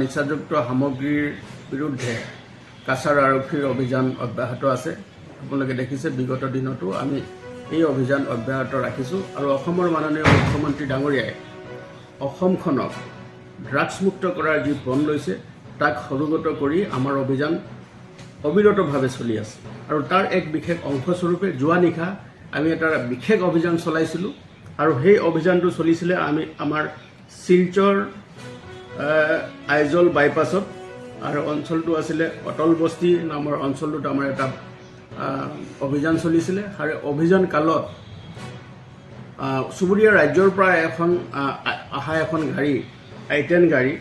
নিচাযুক্ত সামগ্ৰীৰ বিৰুদ্ধে কাছাৰ আৰক্ষীৰ অভিযান অব্যাহত আছে। আপোনালোকে দেখিছে, বিগত দিনতো আমি এই অভিযান অব্যাহত ৰাখিছোঁ আৰু অসমৰ মাননীয় মুখ্যমন্ত্ৰী ডাঙৰীয়াই অসমখনক ড্ৰাগছমুক্ত কৰাৰ যি পণ লৈছে, তাক সৰুগত কৰি আমাৰ অভিযান অবিৰতভাৱে চলি আছে। আৰু তাৰ এক বিশেষ অংশস্বৰূপে যোৱা নিশা আমি এটা বিশেষ অভিযান চলাইছিলোঁ আৰু সেই অভিযানটো চলিছিলে আমি আমাৰ শিলচৰ আইজল বাইপাছত আৰু অঞ্চলটো আছিলে অটল বস্তি নামৰ অঞ্চলটোত আমাৰ এটা অভিযান চলিছিলে। আৰু অভিযান কালত চুবুৰীয়া ৰাজ্যৰ পৰা এখন অহা এখন গাড়ী, আই টেন গাড়ী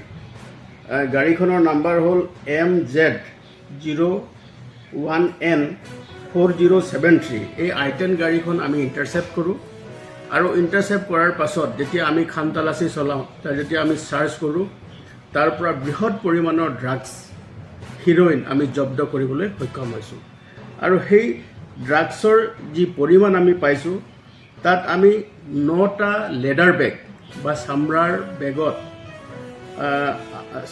গাড়ীখনৰ নাম্বাৰ হ'ল M Z zero' one N four zero' seven three. এই আই টেন গাড়ীখন আমি ইণ্টাৰচেপ্ট কৰোঁ। আৰু ইণ্টাৰচেপ্ট কৰাৰ পাছত যেতিয়া আমি খান তালাচী চলাওঁ যেতিয়া আমি চাৰ্চ কৰোঁ। তাৰ পৰা বৃহৎ পৰিমাণৰ ড্ৰাগছ হিৰ'ইন আমি জব্দ কৰিবলৈ সক্ষম হৈছোঁ। আৰু সেই ড্ৰাগছৰ যি পৰিমাণ আমি পাইছোঁ, তাত আমি নটা লেডাৰ বেগ বা চামৰাৰ বেগত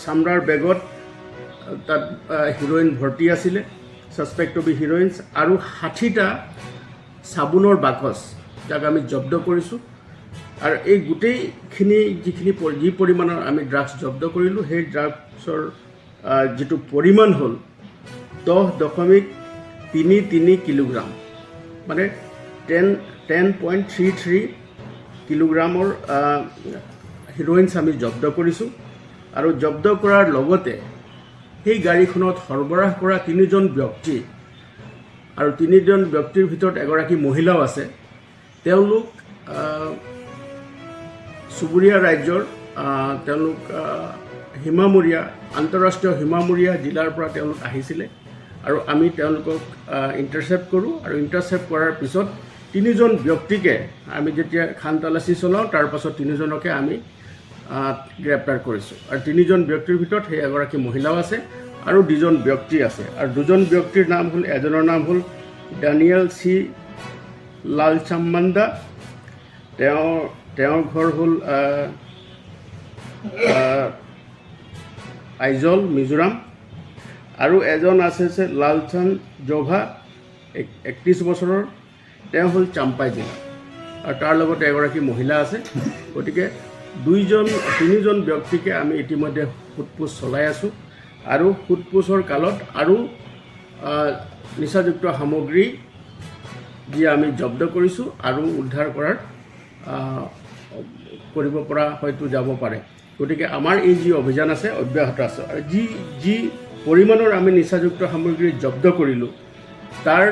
চামৰাৰ বেগত, তাত হিৰ'ইন ভৰ্তি আছিলে ছাছপেক্ট টু বি হিৰ'ইনছ আৰু ষাঠিটা চাবোনৰ বাকচ, যাক আমি জব্দ কৰিছোঁ। আৰু এই গোটেইখিনি যিখিনি যি পৰিমাণৰ আমি ড্ৰাগছ জব্দ কৰিলোঁ, সেই ড্ৰাগছৰ যিটো পৰিমাণ হ'ল, দহ দশমিক তিনি তিনি কিলোগ্ৰাম। মানে ten ten point three three কিলোগ্ৰামৰ হিৰ'ইনছ আমি জব্দ কৰিছোঁ। আৰু জব্দ কৰাৰ লগতে সেই গাড়ীখনত সৰবৰাহ কৰা তিনিজন ব্যক্তি আৰু তিনিজন ব্যক্তিৰ ভিতৰত এগৰাকী মহিলাও আছে। তেওঁলোক চুবুৰীয়া ৰাজ্যৰ তেওঁলোক সীমামূৰীয়া আন্তঃৰাষ্ট্ৰীয় সীমামূৰীয়া জিলাৰ পৰা তেওঁলোক আহিছিলে আৰু আমি তেওঁলোকক ইণ্টাৰচেপ্ট কৰোঁ আৰু ইণ্টাৰচেপ্ট কৰাৰ পিছত তিনিজন ব্যক্তিকে আমি যেতিয়া খান তালাচী চলাওঁ, তাৰ পাছত তিনিজনকে আমি গ্ৰেপ্তাৰ কৰিছোঁ। আৰু তিনিজন ব্যক্তিৰ ভিতৰত সেই এগৰাকী মহিলাও আছে আৰু দুজন ব্যক্তি আছে। আৰু দুজন ব্যক্তিৰ নাম হ'ল, এজনৰ নাম হ'ল ডেনিয়েল চি লালচাম্মাণ্ডা তেওঁ তেওঁৰ ঘৰ হ'ল আইজল, মিজোৰাম। আৰু এজন আছে হৈছে লালচান্দ জোভা, এক- একত্ৰিছ বছৰৰ। তেওঁ হ'ল চাম্পাই জিলা। আৰু তাৰ লগতে এগৰাকী মহিলা আছে। গতিকে দুইজন, তিনিজন ব্যক্তিকে আমি ইতিমধ্যে সোধপোছ চলাই আছোঁ। আৰু সোধপোছৰ কালত আৰু নিচাযুক্ত সামগ্ৰী যি আমি জব্দ কৰিছোঁ আৰু উদ্ধাৰ কৰাৰ কৰিব পৰা হয়তো যাব পাৰে। গতিকে আমাৰ এই যি অভিযান আছে, অব্যাহত আছে। আৰু যি যি পৰিমাণৰ আমি নিচাযুক্ত সামগ্ৰী জব্দ কৰিলোঁ, তাৰ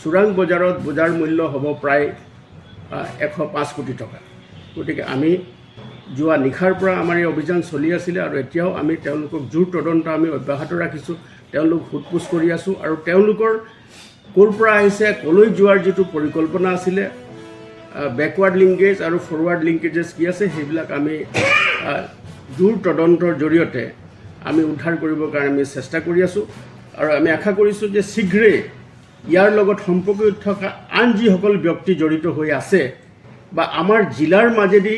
চোৰাং বজাৰত বজাৰ মূল্য হ'ব প্ৰায় এশ পাঁচ কোটি টকা। গতিকে আমি যোৱা নিশাৰ পৰা আমাৰ এই অভিযান চলি আছিলে আৰু এতিয়াও আমি তেওঁলোকক জোৰ তদন্ত আমি অব্যাহত ৰাখিছোঁ, তেওঁলোক সোধপোছ কৰি আছোঁ আৰু তেওঁলোকৰ ক'ৰ পৰা আহিছে, ক'লৈ যোৱাৰ যিটো পৰিকল্পনা আছিলে বেকৱাৰ্ড লিংকেজ আৰু ফৰৱাৰ্ড লিংকেজেছ কি আছে, সেইবিলাক আমি জোৰ তদন্তৰ জৰিয়তে আমি উদ্ধাৰ কৰিবৰ কাৰণে আমি চেষ্টা কৰি আছোঁ। আৰু আমি আশা কৰিছোঁ যে শীঘ্ৰেই ইয়াৰ লগত সম্পৰ্কিত থকা আন যিসকল ব্যক্তি জড়িত হৈ আছে বা আমাৰ জিলাৰ মাজেদি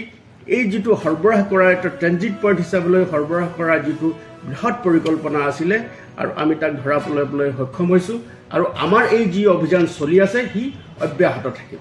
এই যিটো সৰবৰাহ কৰা এটা ট্ৰেনজিট পইণ্ট হিচাপলৈ সৰবৰাহ কৰা যিটো বৃহৎ পৰিকল্পনা আছিলে আৰু আমি তাক ধৰা পেলাবলৈ সক্ষম হৈছোঁ। আৰু আমাৰ এই যি অভিযান চলি আছে, সি অব্যাহত থাকিব।